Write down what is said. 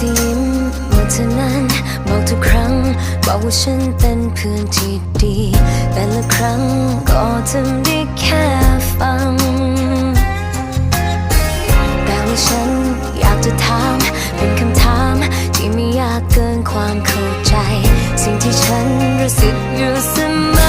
ที่ยิ้มเมื่อเธอนั้นบอกทุกครั้ง บอกว่าฉันเป็นเพื่อนที่ดี แต่ละครั้งก็ทำได้แค่ฟัง แต่ว่าฉันอยากจะถามเป็นคำถาม ที่ไม่ยากเกินความเข้าใจ สิ่งที่ฉันรู้สึกอยู่เสมอ